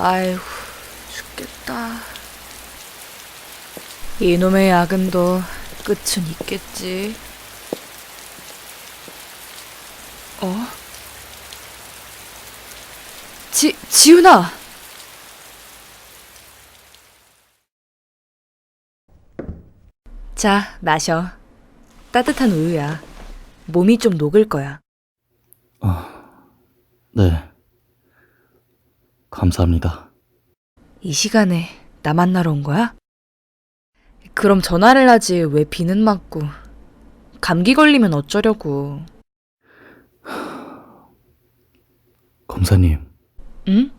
아이고, 죽겠다. 이놈의 야근도 끝은 있겠지. 어? 지, 지훈아! 자, 마셔. 따뜻한 우유야. 몸이 좀 녹을 거야. 네. 감사합니다. 이 시간에 나 만나러 온 거야? 그럼 전화를 하지 왜 비는 맞고 감기 걸리면 어쩌려고 검사님, 응?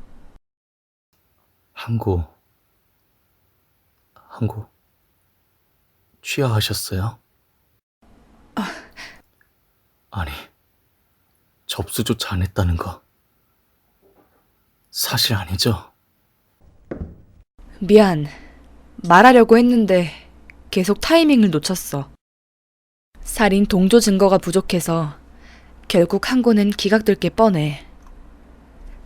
항고, 항고, 취하하셨어요? 아니, 접수조차 안 했다는 거. 사실 아니죠? 미안. 말하려고 했는데 계속 타이밍을 놓쳤어. 살인 동조 증거가 부족해서 결국 항고는 기각될 게 뻔해.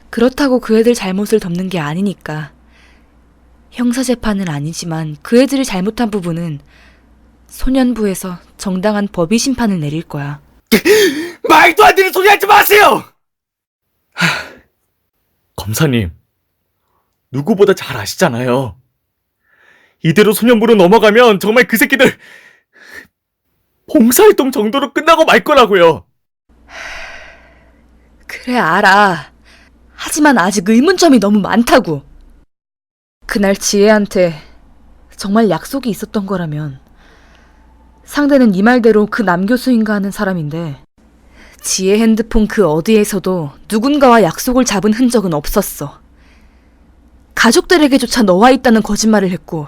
그렇다고 그 애들 잘못을 덮는 게 아니니까. 형사재판은 아니지만 그 애들이 잘못한 부분은 소년부에서 정당한 법의 심판을 내릴 거야. 말도 안 되는 소리 하지 마세요! 검사님, 누구보다 잘 아시잖아요. 이대로 소년부로 넘어가면 정말 그 새끼들 봉사활동 정도로 끝나고 말 거라고요. 그래, 알아. 하지만 아직 의문점이 너무 많다고. 그날 지혜한테 정말 약속이 있었던 거라면 상대는 네 말대로 그 남교수인가 하는 사람인데 지혜 핸드폰 그 어디에서도 누군가와 약속을 잡은 흔적은 없었어. 가족들에게조차 너와 있다는 거짓말을 했고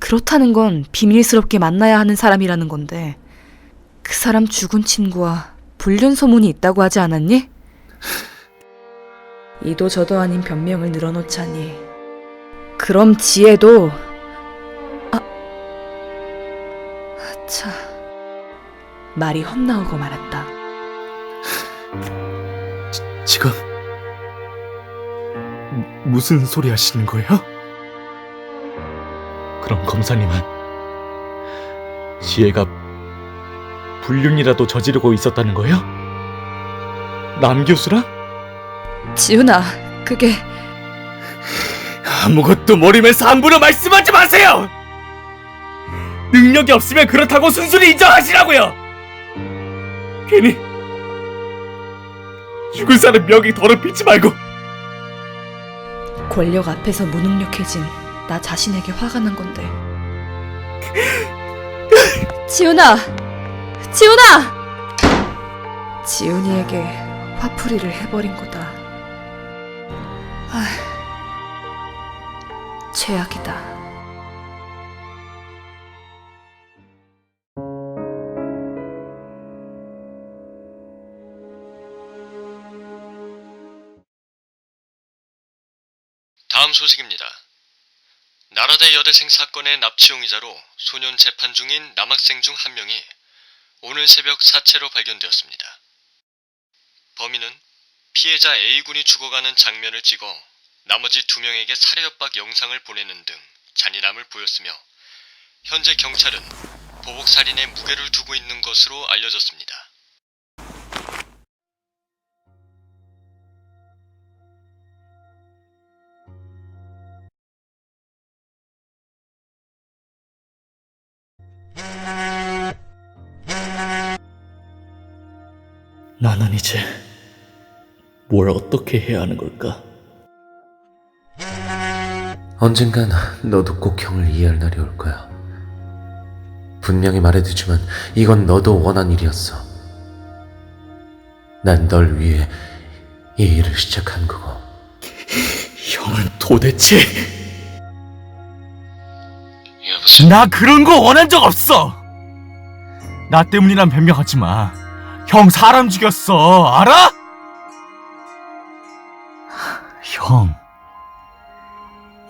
그렇다는 건 비밀스럽게 만나야 하는 사람이라는 건데 그 사람 죽은 친구와 불륜 소문이 있다고 하지 않았니? 이도 저도 아닌 변명을 늘어놓자니 그럼 지혜도 말이 헛나오고 말았다. 지금 무- 무슨 소리 하시는 거예요? 그럼 검사님은 지혜가 불륜이라도 저지르고 있었다는 거예요? 남 교수랑? 지훈아, 그게 아무것도 모르면서 함부로 말씀하지 마세요! 능력이 없으면 그렇다고 순순히 인정하시라고요! 괜히 죽은 사람 명이 더럽히지 말고 권력 앞에서 무능력해진 나 자신에게 화가 난 건데. 지훈아! 지훈아! 지훈이에게 화풀이를 해버린 거다. 아, 최악이다. 다음 소식입니다. 나라대 여대생 사건의 납치 용의자로 소년 재판 중인 남학생 중 한 명이 오늘 새벽 사체로 발견되었습니다. 범인은 피해자 A군이 죽어가는 장면을 찍어 나머지 두 명에게 살해 협박 영상을 보내는 등 잔인함을 보였으며 현재 경찰은 보복 살인에 무게를 두고 있는 것으로 알려졌습니다. 나는 이제 뭘 어떻게 해야 하는 걸까? 언젠간 너도 꼭 형을 이해할 날이 올 거야. 분명히 말해두지만 이건 너도 원한 일이었어. 난 널 위해 이 일을 시작한 거고. 형은 도대체? 나 그런 거 원한 적 없어. 나 때문이란 변명하지 마. 형 사람 죽였어. 알아? 형.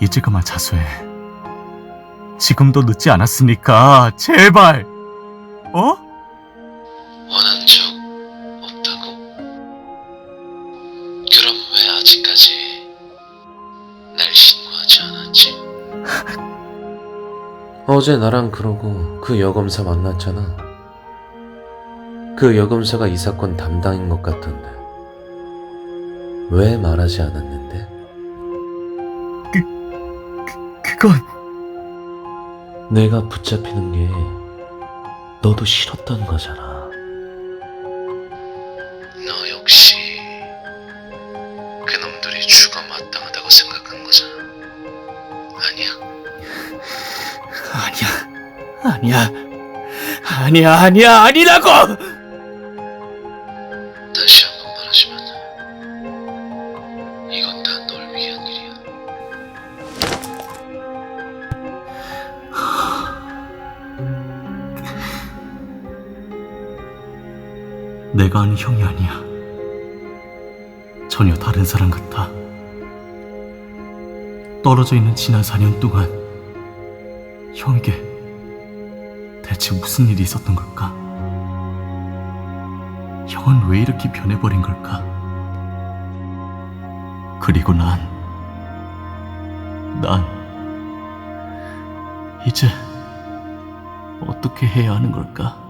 이제 그만 자수해. 지금도 늦지 않았으니까 제발. 어? 원한 적 없다고? 그럼 왜 아직까지 않았지? 어제 나랑 그러고 그 여검사 만났잖아. 그 여검사가 이 사건 담당인 것 같던데. 왜 말하지 않았는데? 그건 내가 붙잡히는 게 너도 싫었던 거잖아. 너 역시 그놈들이 죽어 마땅하다고 생각한 거잖아. 아니야? 아니야. 아니야. 아니야, 아니야, 아니라고! 내가 아는 형이 아니야. 전혀 다른 사람 같아. 떨어져 있는 지난 4년 동안 형에게 대체 무슨 일이 있었던 걸까? 형은 왜 이렇게 변해버린 걸까? 그리고 난, 난, 이제 어떻게 해야 하는 걸까?